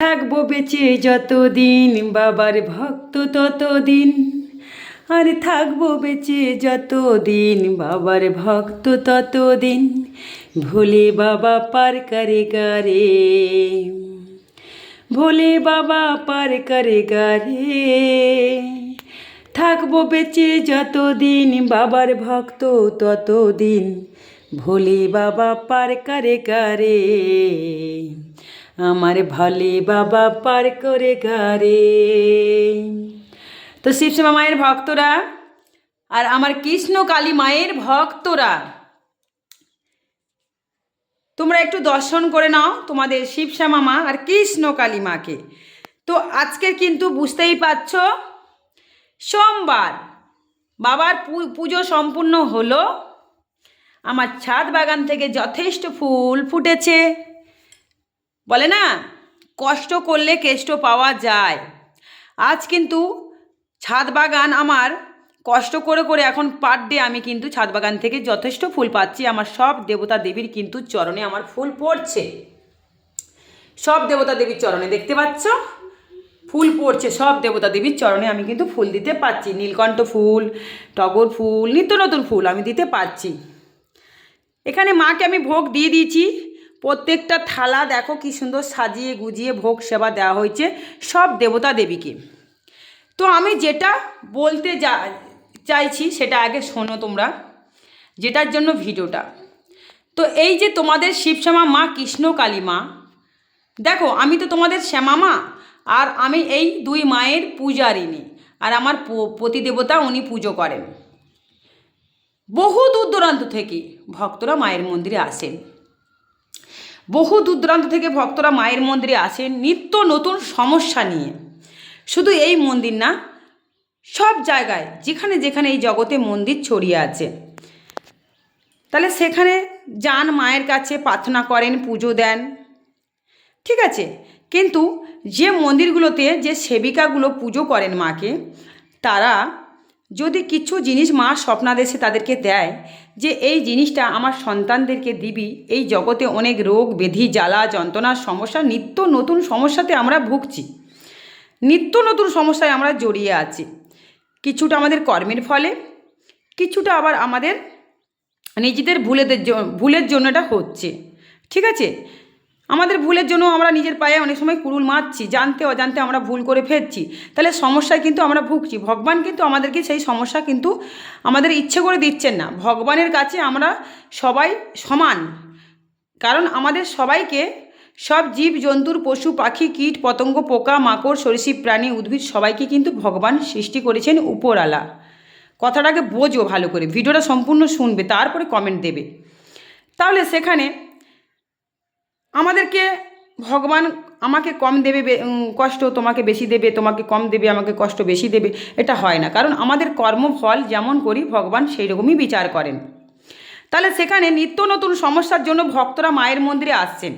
থাকব বেঁচে যতদিন, বাবার ভক্ত ততদিন। আর থাকব বেঁচে যতদিন, বাবার ভক্ত ততদিন। ভোলে বাবা পার করে গারে, ভোলে বাবা পার করে গারে। থাকব বেঁচে যতদিন, বাবার ভক্ত ততদিন। ভোলে বাবা পার করে গারে। আমার ভালে বাবা পার করে গারে তো শিবশ্যামা মায়ের ভক্তরা আর আমার কৃষ্ণ কালী মায়ের ভক্তরা, তোমরা একটু দর্শন করে নাও তোমাদের শিবশ্যামা মা আর কৃষ্ণ কালী মাকে। তো আজকের কিন্তু বুঝতেই পারছ, সোমবার বাবার পুজো সম্পূর্ণ হলো। আমার ছাদ বাগান থেকে যথেষ্ট ফুল ফুটেছে। বলে না, কষ্ট করলে কেষ্ট পাওয়া যায়। আজ কিন্তু ছাদ বাগান আমার, কষ্ট করে করে এখন পার ডে আমি কিন্তু ছাদ বাগান থেকে যথেষ্ট ফুল পাচ্ছি। আমার সব দেবতা দেবীর কিন্তু চরণে আমার ফুল পড়ছে। সব দেবতা দেবীর চরণে, দেখতে পাচ্ছ? ফুল পড়ছে, সব দেবতা দেবীর চরণে আমি কিন্তু ফুল দিতে পাচ্ছি নীলকণ্ঠ ফুল, টগর ফুল, নিত্য নতুন ফুল আমি দিতে পাচ্ছি এখানে মাকে আমি ভোগ দিয়ে দিয়েছি। প্রত্যেকটা থালা দেখো কি সুন্দর সাজিয়ে গুজিয়ে ভোগ সেবা দেওয়া হয়েছে, সব দেবতা দেবীকে। তো আমি যেটা বলতে যা, চাইছি সেটা আগে শোনো তোমরা, যেটার জন্য ভিডিওটা। তো এই যে তোমাদের শিবশ্যামা মা, কৃষ্ণ কালী মা, দেখো আমি তো তোমাদের শ্যামা মা, আর আমি এই দুই মায়ের পূজারিনী আর আমার প- পতিদেবতা উনি পুজো করেন। বহু দূর দূরান্ত থেকে ভক্তরা মায়ের মন্দিরে আসেন। বহু দূর দূরান্ত থেকে ভক্তরা মায়ের মন্দিরে আসেন নিত্য নতুন সমস্যা নিয়ে। শুধু এই মন্দির না, সব জায়গায়, যেখানে যেখানে এই জগতে মন্দির ছড়িয়ে আছে। তাহলে সেখানে যান মায়ের কাছে প্রার্থনা করেন, পুজো দেন। ঠিক আছে, কিন্তু যে মন্দিরগুলোতে যে সেবিকাগুলো পুজো করেন মাকে, তারা যদি কিছু জিনিস মা স্বপ্নাদেশে তাদেরকে দেয়, যে এই জিনিসটা আমার সন্তানদেরকে দিবি, এই জগতে অনেক রোগ, ব্যাধি, জ্বালা যন্ত্রণার সমস্যা, নিত্য নতুন সমস্যাতে আমরা ভুগছি। নিত্য নতুন সমস্যায় আমরা জড়িয়ে আছি। কিছুটা আমাদের কর্মের ফলে, কিছুটা আবার আমাদের নিজেদের ভুলেদের ভুলের জন্য এটা হচ্ছে। ঠিক আছে? আমাদের ভুলের জন্য আমরা নিজের পায়ে অনেক সময় কুড়ুল মারছি, জানতে অজান্তে আমরা ভুল করে ফেলছি। তাহলে সমস্যায় কিন্তু আমরা ভুগছি। ভগবান কিন্তু আমাদেরকে সেই সমস্যা কিন্তু আমাদের ইচ্ছে করে দিচ্ছেন না। ভগবানের কাছে আমরা সবাই সমান। কারণ আমাদের সবাইকে সব জীব, জন্তুর, পশু, পাখি, কীট, পতঙ্গ, পোকা, মাকড়, সরীসৃপ, প্রাণী, উদ্ভিদ, সবাইকে কিন্তু ভগবান সৃষ্টি করেছেন উপরালা কথাটাকে বোঝো ভালো করে। ভিডিওটা সম্পূর্ণ শুনবে, তারপরে কমেন্ট দেবে। তাহলে সেখানে আমাদেরকে ভগবান আমাকে কম দেবে কষ্ট তোমাকে বেশি দেবে, তোমাকে কম দেবে, আমাকে কষ্ট বেশি দেবে, এটা হয় না। কারণ আমাদের কর্মফল যেমন করি, ভগবান সেই রকমই বিচার করেন। তাহলে সেখানে নিত্য নতুন সমস্যার জন্য ভক্তরা মায়ের মন্দিরে আসছেন।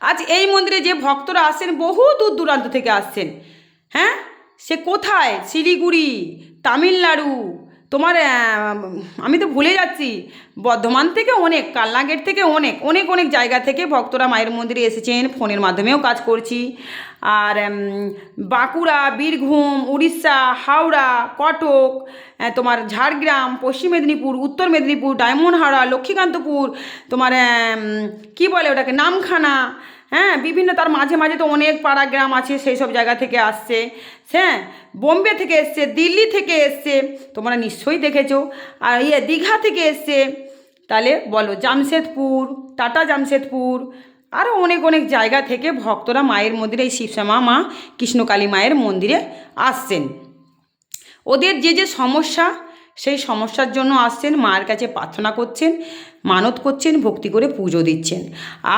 আজ এই মন্দিরে যে ভক্তরা আসছেন, বহু দূর দূরান্ত থেকে আসছেন। হ্যাঁ? সে কোথায়? শিলিগুড়ি, তামিলনাড়ু তোমার আমি তো ভুলে যাচ্ছি। বর্ধমান থেকে অনেক কালনাগেট থেকে অনেক অনেক অনেক জায়গা থেকে ভক্তরা মায়ের মন্দিরে এসেছেন, ফোনের মাধ্যমেও কাজ করছি। আর বাঁকুড়া, বীরভূম, উড়িষ্যা, হাওড়া, কটক তোমার ঝাড়গ্রাম, পশ্চিম মেদিনীপুর, উত্তর মেদিনীপুর ডায়মন্ড হাওড়া লক্ষ্মীকান্তপুর, তোমার কি বলে ওটাকে, নামখানা হ্যাঁ বিভিন্ন তার মাঝে মাঝে তো অনেক পাড়া গ্রাম আছে, সেই সব জায়গা থেকে আসছে। হ্যাঁ বোম্বে থেকে এসছে, দিল্লি থেকে এসছে, তোমরা নিশ্চয়ই দেখেছ। আর ইয়ে দীঘা থেকে এসছে, তাহলে বলো জামশেদপুর, টাটা জামশেদপুর আরও অনেক অনেক জায়গা থেকে ভক্তরা মায়ের মন্দিরে, এই শিবশ্যামা মা, কৃষ্ণকালী মায়ের মন্দিরে আসছেন। ওদের যে যে সমস্যা সেই সমস্যার জন্য আসছেন, মায়ের কাছে প্রার্থনা করছেন, মানত করছেন, ভক্তি করে পুজো দিচ্ছেন।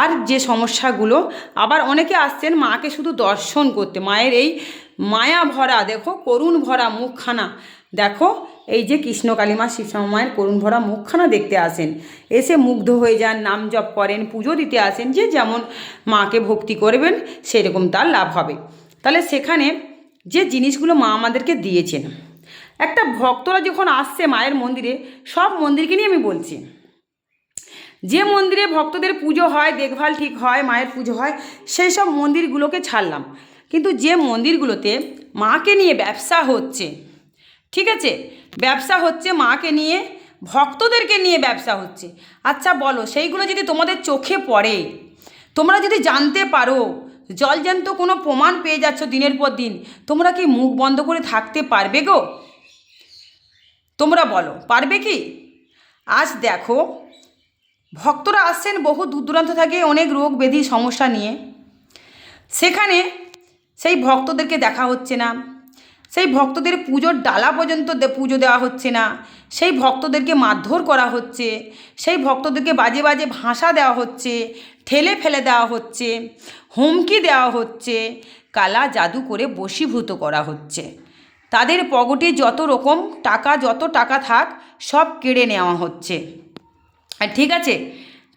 আর যে সমস্যাগুলো, আবার অনেকে আসছেন মাকে শুধু দর্শন করতে। মায়ের এই মায়া ভরা, দেখো, করুণ ভরা মুখখানা। দেখো, এই যে কৃষ্ণ কালীমা মায়ের করুণ ভরা মুখখানা দেখতে আসেন। এসে মুগ্ধ হয়ে যান, নাম জপ করেন, পুজো দিতে আসেন, যে যেমন মাকে ভক্তি করবেন, সেরকম তার লাভ হবে। তাহলে সেখানে যে জিনিসগুলো মা আমাদেরকে দিয়েছেন একটা ভক্তরা যখন আসছে মায়ের মন্দিরে, সব মন্দিরকে নিয়ে আমি বলছি। যে মন্দিরে ভক্তদের পুজো হয়, দেখভাল ঠিক হয়, মায়ের পুজো হয়, সেই সব মন্দিরগুলোকে ছাড়লাম। কিন্তু যে মন্দিরগুলোতে মাকে নিয়ে ব্যবসা হচ্ছে, ঠিক আছে? ব্যবসা হচ্ছে মাকে নিয়ে, ভক্তদেরকে নিয়ে ব্যবসা হচ্ছে। আচ্ছা বলো, সেইগুলো যদি তোমাদের চোখে পড়ে, তোমরা যদি জানতে পারো জলজ্যান্ত কোনো প্রমাণ পেয়ে যাচ্ছ দিনের পর দিন, তোমরা কি মুখ বন্ধ করে থাকতে পারবে গো? তোমরা বলো, পারবে কি? আজ দেখো, ভক্তরা আসছেন বহু দূর দূরান্ত থেকে অনেক রোগ ব্যাধি সমস্যা নিয়ে। সেখানে সেই ভক্তদেরকে দেখা হচ্ছে না। সেই ভক্তদের পুজোর ডালা পর্যন্ত পুজো দেওয়া হচ্ছে না। সেই ভক্তদেরকে মারধর করা হচ্ছে। সেই ভক্তদেরকে বাজে বাজে ভাষা দেওয়া হচ্ছে, ঠেলে ফেলে দেওয়া হচ্ছে, হুমকি দেওয়া হচ্ছে, কালা জাদু করে বশীভূত করা হচ্ছে। তাদের পকেটে যত রকম টাকা, যত টাকা থাক, সব কেড়ে নেওয়া হচ্ছে। ঠিক আছে,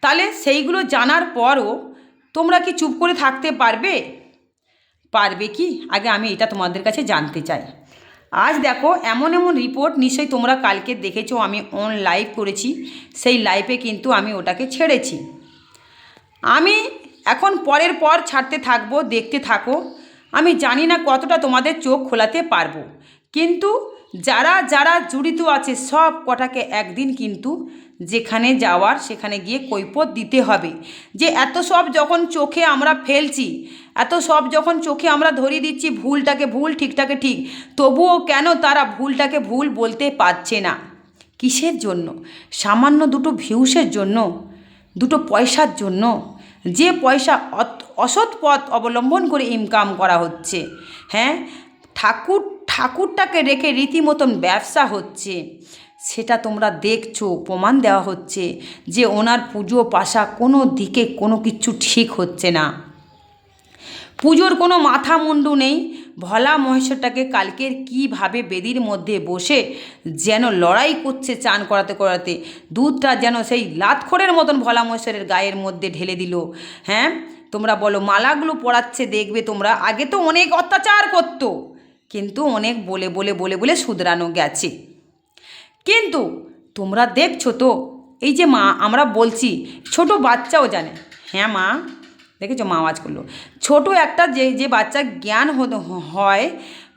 তাহলে সেইগুলো জানার পরও তোমরা কি চুপ করে থাকতে পারবে? পারবে কি? আগে আমি এটা তোমাদের কাছে জানতে চাই। আজ দেখো, এমন এমন রিপোর্ট নিশ্চয়ই তোমরা কালকে দেখেছ, আমি অন লাইভ করেছি। সেই লাইভে কিন্তু আমি ওটাকে ছেড়েছি। আমি এখন পরের পর ছাড়তে থাকব, দেখতে থাকো। আমি জানি না কতটা তোমাদের চোখ খোলাতে পারব। কিন্তু যারা যারা জড়িত আছে সব কটাকে একদিন কিন্তু যেখানে যাওয়ার, সেখানে গিয়ে কৈপত দিতে হবে। যে এত সব যখন চোখে আমরা ফেলছি, এত সব যখন চোখে আমরা ধরিয়ে দিচ্ছি, ভুলটাকে ভুল, ঠিকটাকে ঠিক, তবুও কেন তারা ভুলটাকে ভুল বলতে পারছে না? কিসের জন্য? সামান্য দুটো ভিউসের জন্য? দুটো পয়সার জন্য? যে পয়সা অসৎ পথ অবলম্বন করে ইনকাম করা হচ্ছে হ্যাঁ? ঠাকুর, ঠাকুরটাকে রেখে রীতিমতন ব্যবসা হচ্ছে, সেটা তোমরা দেখছ, প্রমাণ দেওয়া হচ্ছে যে ওনার পুজো পাশা কোনো দিকে কোনো কিছু ঠিক হচ্ছে না। পুজোর কোনো মাথা মুন্ডু নেই। ভোলা মহেশ্বরটাকে কালকের কীভাবে বেদির মধ্যে বসে যেন লড়াই করছে চান করাতে করাতে, দুধটা যেন সেই লাতখড়ের মতন ভোলা মহেশ্বরের গায়ের মধ্যে ঢেলে দিল। হ্যাঁ? তোমরা বলো, মালাগুলো পড়াচ্ছে দেখবে তোমরা। আগে তো অনেক অত্যাচার করতো, কিন্তু অনেক বলে বলে বলে বলে শুধরানো গেছে। কিন্তু তোমরা দেখছ তো, এই যে মা, আমরা বলছি, ছোট বাচ্চাও জানে। হ্যাঁ মা? দেখেছ? মা আওয়াজ করল। ছোট একটা যে যে বাচ্চা জ্ঞান হয়,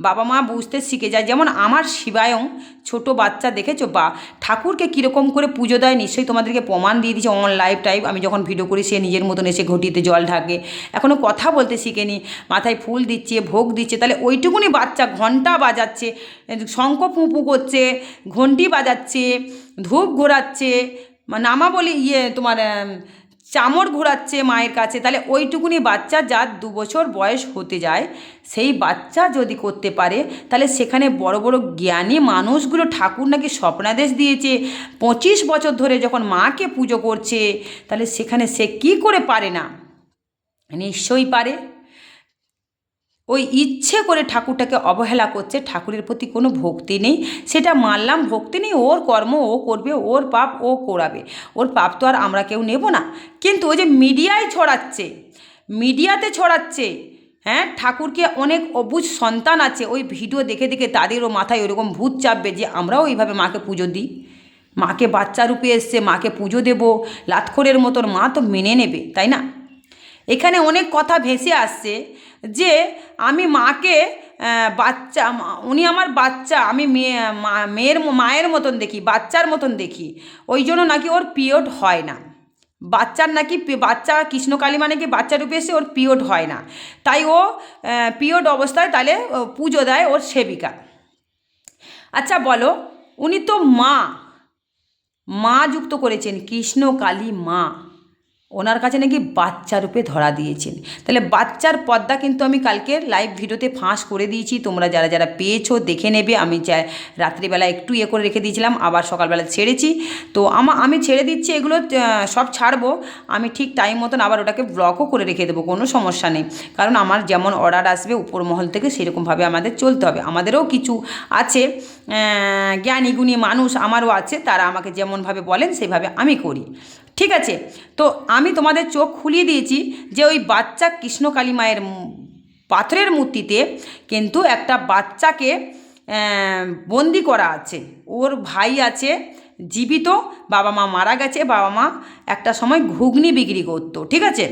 বাবা মা বুঝতে শিখে যায়। যেমন আমার শিবায়ং, ছোট বাচ্চা দেখেছ? বা ঠাকুরকে কীরকম করে পুজো দেয় নিশ্চয়ই তোমাদেরকে প্রমাণ দিয়ে দিচ্ছে অন লাইভ টাইপ আমি যখন ভিডিও করি, সে নিজের মতন এসে ঘটিতে জল ঢাকে। এখনও কথা বলতে শিখেনি। মাথায় ফুল দিচ্ছে, ভোগ দিচ্ছে। তাহলে ওইটুকুনি বাচ্চা ঘণ্টা বাজাচ্ছে, শঙ্খ পুঁপু করছে ঘন্টি বাজাচ্ছে, ধূপ ঘোরাচ্ছে। নামা বলি ইয়ে তোমার চামড় ঘোরাচ্ছে মায়ের কাছে, তাহলে ওইটুকুনি বাচ্চা যার দু বছর বয়স হতে যায়, সেই বাচ্চা যদি করতে পারে, তাহলে সেখানে বড় বড় জ্ঞানী মানুষগুলো ঠাকুর নাকি স্বপ্নাদেশ দিয়েছে। পঁচিশ বছর ধরে যখন মাকে পুজো করছে, তাহলে সেখানে সে কি করে পারে না? নিশ্চয়ই পারে। ওই ইচ্ছে করে ঠাকুরটাকে অবহেলা করছে, ঠাকুরের প্রতি কোনো ভক্তি নেই। সেটা মানলাম, ভক্তি নেই, ওর কর্ম ও করবে, ওর পাপ ও করাবে। ওর পাপ তো আর আমরা কেউ নেব না। কিন্তু ওই যে মিডিয়ায় ছড়াচ্ছে, মিডিয়াতে ছড়াচ্ছে হ্যাঁ ঠাকুরকে অনেক অবুজ সন্তান আছে। ওই ভিডিও দেখে দেখে তাদেরও মাথায় ওরকম ভূত চাপবে যে আমরাও এইভাবে মাকে পুজো দিই। মাকে বাচ্চা রূপে এসছে, মাকে পুজো দেব। লাতখোরের মতন মা তো মেনে নেবে, তাই না? এখানে অনেক কথা ভেসে আসছে যে আমি মাকে বাচ্চা উনি আমার বাচ্চা, আমি মেয়ে মেয়ের মায়ের মতন দেখি, বাচ্চার মতন দেখি। ওই জন্য নাকি ওর পিরিয়ড হয় না। বাচ্চার নাকি বাচ্চা কৃষ্ণকালী মানে কি বাচ্চা রূপে এসে ওর পিরিয়ড হয় না। তাই ও পিরিয়ড অবস্থায় তাহলে পুজো দেয় ওর সেবিকা। আচ্ছা বলো, উনি তো মা। মা যুক্ত করেছেন কৃষ্ণ কালী মা। ওনার কাছে নাকি বাচ্চা রূপে ধরা দিয়েছেন। তাহলে বাচ্চার পর্দা কিন্তু আমি কালকে লাইভ ভিডিওতে ফাঁস করে দিয়েছি। তোমরা যারা যারা পেয়েছ দেখে নেবে। আমি চাই রাত্রিবেলা একটু ইয়ে করে রেখে দিয়েছিলাম আবার সকালবেলা ছেড়েছি। তো আমা আমি ছেড়ে দিচ্ছি এগুলো সব ছাড়বো। আমি ঠিক টাইম মতন আবার ওটাকে ব্লকও করে রেখে দেবো কোনো সমস্যা নেই। কারণ আমার যেমন অর্ডার আসবে উপর মহল থেকে সেরকমভাবে আমাদের চলতে হবে। আমাদেরও কিছু আছে আহ, জ্ঞানী গুণী মানুষ আমারও আছে তারা আমাকে যেমনভাবে বলেন সেভাবে আমি করি। ঠিক আছে? তো আমি তোমাদের চোখ খুলিয়ে দিয়েছি যে ওই বাচ্চা কৃষ্ণকালী মায়ের পাথরের মূর্তিতে কিন্তু একটা বাচ্চাকে বন্দি করা আছে। ওর ভাই আছে, জীবিত, বাবা মা মারা গেছে, বাবা মা একটা সময় ঘুগনি বিক্রি করতো, ঠিক আছে?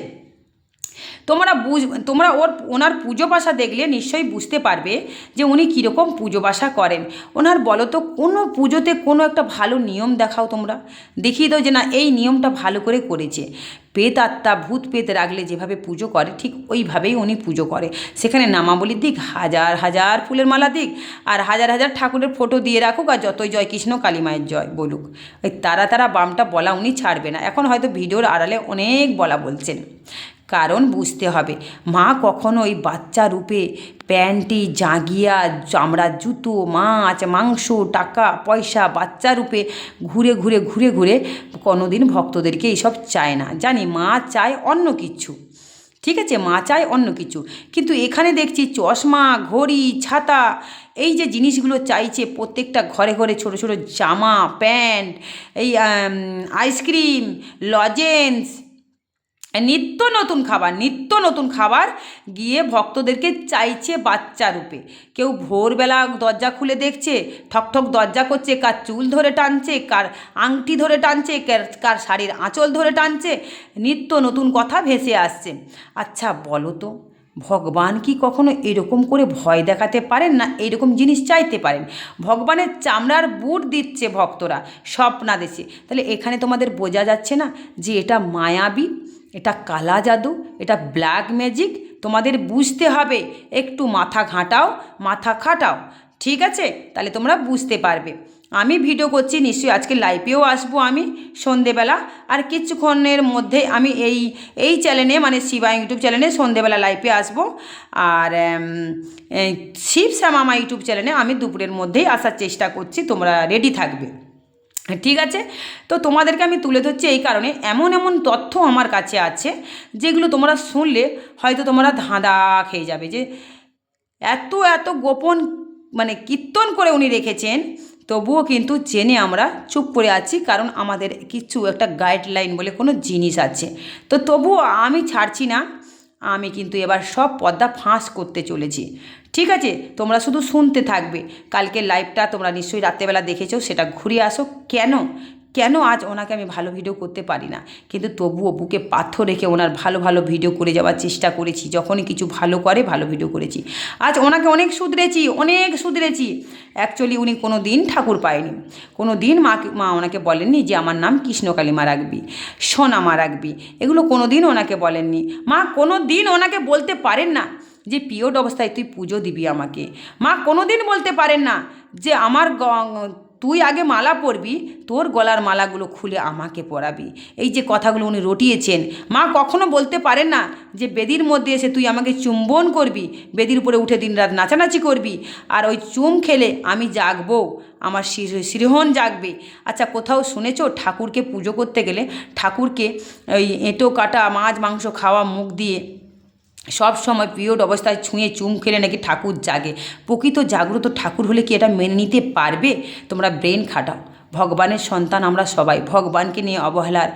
তোমরা বুঝ, তোমরা ওর, ওনার পুজো পাশা দেখলে নিশ্চয়ই বুঝতে পারবে যে উনি কীরকম পুজো পাশা করেন। ওনার বলো তো, কোনো পুজোতে কোনো একটা ভালো নিয়ম দেখাও তোমরা? দেখিয়ে দাও যে না, এই নিয়মটা ভালো করে করেছে। পেত আত্মা, ভূত পেত রাখলে যেভাবে পুজো করে, ঠিক ওইভাবেই উনি পুজো করে। সেখানে নামাবলির দিক, হাজার হাজার ফুলের মালা দিক, আর হাজার হাজার ঠাকুরের ফটো দিয়ে রাখুক আর যতই জয় কৃষ্ণ, কালী মায়ের জয় বলুক। ওই তারা তারা বামটা বলা উনি ছাড়বে না। এখন হয়তো ভিডিওর আড়ালে অনেক বলা বলছেন। কারণ বুঝতে হবে। মা কখনো ওই বাচ্চা রূপে প্যান্টি জাঁগিয়া চামড়ার জুতো, মাছ, মাংস, টাকা, পয়সা, বাচ্চা রূপে ঘুরে ঘুরে ঘুরে ঘুরে কোনোদিন ভক্তদেরকে এইসব চায় না। জানি মা চায় অন্য কিছু। ঠিক আছে, মা চায় অন্য কিছু। কিন্তু এখানে দেখছি চশমা, ঘড়ি, ছাতা, এই যে জিনিসগুলো চাইছে প্রত্যেকটা ঘরে ঘরে ছোট ছোট জামা, প্যান্ট, এই আইসক্রিম, লজেন্স নিত্য নতুন খাবার, নিত্য নতুন খাবার গিয়ে ভক্তদেরকে চাইছে বাচ্চা রূপে। কেউ ভোরবেলা দরজা খুলে দেখছে, ঠকঠক দরজা করছে, কার চুল ধরে টানছে, কার আংটি ধরে টানছে, কার- শাড়ির আঁচল ধরে টানছে, নিত্য নতুন কথা ভেসে আসছে। আচ্ছা বলো তো, ভগবান কি কখনো এরকম করে ভয় দেখাতে পারেন না এরকম জিনিস চাইতে পারেন? ভগবানের চামড়ার বুট দিচ্ছে ভক্তরা স্বপ্নাদেশে তাহলে এখানে তোমাদের বোঝা যাচ্ছে না যে এটা মায়াবী এটা কালা জাদু, এটা ব্ল্যাক ম্যাজিক তোমাদের বুঝতে হবে। একটু মাথা ঘাঁটাও, মাথা খাটাও, ঠিক আছে? তাহলে তোমরা বুঝতে পারবে। আমি ভিডিও করছি, নিশ্চয়ই আজকে লাইভেও আসব আমি সন্ধেবেলা। আর কিছুক্ষণের মধ্যে আমি এই এই চ্যানেলে মানে শিবা ইউটিউব চ্যানেলে সন্ধেবেলা লাইভে আসব। আর শিব শ্যামামা ইউটিউব চ্যানেলে আমি দুপুরের মধ্যেই আসার চেষ্টা করছি, তোমরা রেডি থাকবে। ঠিক আছে? তো তোমাদেরকে আমি তুলে ধরছি এই কারণে। এমন এমন তথ্য আমার কাছে আছে, যেগুলো তোমরা শুনলে হয়তো তোমরা ধাঁধা খেয়ে যাবে যে এত এত গোপন মানে কীর্তন করে উনি রেখেছেন, তবুও কিন্তু জেনে আমরা চুপ করে আছি, কারণ আমাদের কিছু একটা গাইডলাইন বলে কোনো জিনিস আছে। তো তবুও আমি ছাড়ছি না, আমি কিন্তু এবার সব পর্দা ফাঁস করতে চলেছি। ঠিক আছে? তোমরা শুধু শুনতে থাকবে। কালকে লাইভটা তোমরা নিশ্চয়ই রাত্রেবেলা দেখেছ, সেটা ঘুরে আসো। কেন? কেন আজ ওনাকে আমি ভালো ভিডিও করতে পারি না? কিন্তু তবুও বুকে পাথর রেখে ওনার ভালো ভালো ভিডিও করে যাওয়ার চেষ্টা করেছি। যখনই কিছু ভালো করে, ভালো ভিডিও করেছি। আজ ওনাকে অনেক শুধরেছি অনেক শুধরেছি। অ্যাকচুয়ালি উনি কোনো দিন ঠাকুর পায়নি। কোনো দিন মা মা ওনাকে বলেননি যে আমার নাম কৃষ্ণকালী মা রাখবি সোনা মা রাখবি। এগুলো কোনো দিন ওনাকে বলেননি। মা কোনো দিন ওনাকে বলতে পারেন না। যে পিরিয়ড অবস্থায় তুই পুজো দিবি আমাকে। মা কোনো দিন বলতে পারেন না যে আমার তুই আগে মালা পরবি, তোর গলার মালাগুলো খুলে আমাকে পরাবি। এই যে কথাগুলো উনি রটিয়েছেন। মা কখনো বলতে পারেন না যে বেদির মধ্যে এসে তুই আমাকে চুম্বন করবি, বেদির উপরে উঠে দিন রাত নাচানাচি করবি, আর ওই চুম খেলে আমি জাগবো, আমার শির- জাগবে। আচ্ছা কোথাও শুনেছো ঠাকুরকে পুজো করতে গেলে ঠাকুরকে ওই এঁটো কাটা, মাছ, মাংস খাওয়া, মুখ দিয়ে সব সময় পিরিয়ড অবস্থায় ছুঁয়ে চুম খেলে নাকি ঠাকুর জাগে। প্রকৃত জাগ্রত ঠাকুর হলে কি এটা মেনে নিতে পারবে? তোমরা ব্রেন খাটাও। ভগবানের সন্তান আমরা সবাই। ভগবানকে নিয়ে অবহেলার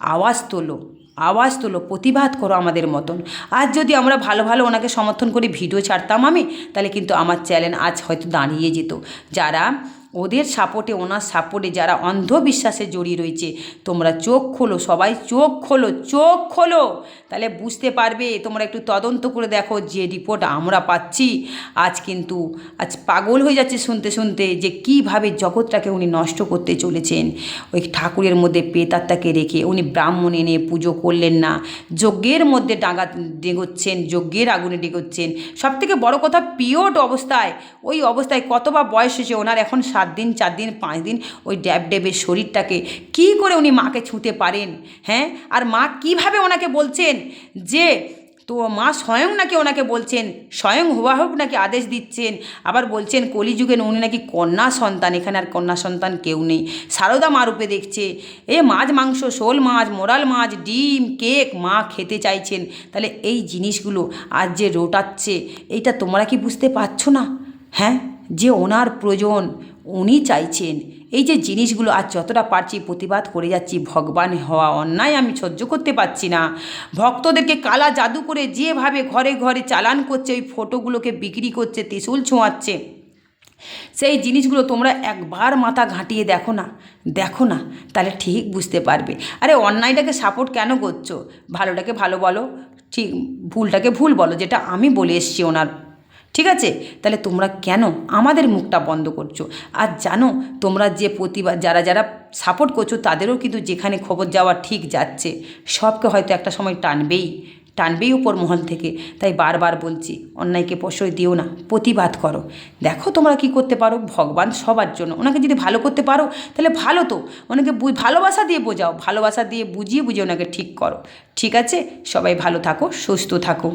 আওয়াজ তোলো। আওয়াজ তোলো। প্রতিবাদ করো আমাদের মতন। আজ যদি আমরা ভালো ভালো ওনাকে সমর্থন করে ভিডিও ছাড়তাম আমি, তাহলে কিন্তু আমার চ্যানেল আজ হয়তো দাঁড়িয়ে যেত। যারা ওদের সাপোর্টে, ওনার সাপোর্টে যারা অন্ধবিশ্বাসে জড়িয়ে রয়েছে, তোমরা চোখ খোলো, সবাই চোখ খোলো চোখ খোলো। তাহলে বুঝতে পারবে, তোমরা একটু তদন্ত করে দেখো যে রিপোর্ট আমরা পাচ্ছি। আজ কিন্তু, আজ পাগল হয়ে যাচ্ছে শুনতে শুনতে যে কীভাবে জগৎটাকে উনি নষ্ট করতে চলেছেন। ওই ঠাকুরের মধ্যে পেতাত্তাকে রেখে উনি ব্রাহ্মণ এনে পুজো করলেন না। যজ্ঞের মধ্যে ডাঙা ডেগোচ্ছেন, যজ্ঞের আগুনে ডেগোচ্ছেন। সব থেকে বড় কথা, পিওট অবস্থায়, ওই অবস্থায় কত বা বয়স হয়েছে, ওনার এখন সাত দিন, চার দিন, পাঁচ দিন ওই ড্যাব ড্যাবের শরীরটাকে কি করে উনি মাকে ছুঁতে পারেন? হ্যাঁ? আর মা কীভাবে ওনাকে বলছেন যে, তো মা স্বয়ং নাকি ওনাকে বলছেন, স্বয়ং হুবাহুব নাকি আদেশ দিচ্ছেন, আবার বলছেন কলিযুগে উনি নাকি কন্যা সন্তান, এখানে আর কন্যা সন্তান কেউ নেই। সারদা মা রূপে দেখছে, এ মাছ, মাংস, শোল মাছ, মোরাল মাছ, ডিম, কেক মা খেতে চাইছেন। তাহলে এই জিনিসগুলো আজ যে রোটাচ্ছে, এইটা তোমরা কি বুঝতে পারছ না? হ্যাঁ? যে ওনার প্রয়োজন, উনি চাইছেন। এই যে জিনিসগুলো আজ যতটা পারছি প্রতিবাদ করে যাচ্ছি, ভগবান হওয়া অন্যায় আমি সহ্য করতে পারছি না। ভক্তদেরকে কালা জাদু করে যেভাবে ঘরে ঘরে চালান করছে, ওই ফটোগুলোকে বিক্রি করছে, ত্রিশুল ছোঁয়াচ্ছে। সেই জিনিসগুলো তোমরা একবার মাথা ঘাঁটিয়ে দেখো না দেখো না, তাহলে ঠিক বুঝতে পারবে। আরে অন্যায়টাকে সাপোর্ট কেন করছ? ভালোটাকে ভালো বলো, ঠিক ভুলটাকে ভুল বলো, যেটা আমি বলে এসছি ওনার ঠিক আছে? তাহলে তোমরা কেন আমাদের মুখটা বন্ধ করছ? আর জানো, তোমরা যে প্রতিবাদ যারা যারা সাপোর্ট করছ, তাদেরও কিন্তু যেখানে খবর যাওয়া ঠিক যাচ্ছে। সবকে হয়তো একটা সময় টানবেই টানবেই উপর মহল থেকে। তাই বারবার বলছি, অন্যায়কে প্রশ্রয় দিও না, প্রতিবাদ করো। দেখো তোমরা কি করতে পারো? ভগবান সবার জন্য। ওনাকে যদি ভালো করতে পারো, তাহলে ভালো তো। ওনাকে ভালোবাসা দিয়ে বোঝাও, ভালোবাসা দিয়ে বুঝিয়ে বুঝিয়ে ওনাকে ঠিক করো। ঠিক আছে? সবাই ভালো থাকো, সুস্থ থাকো।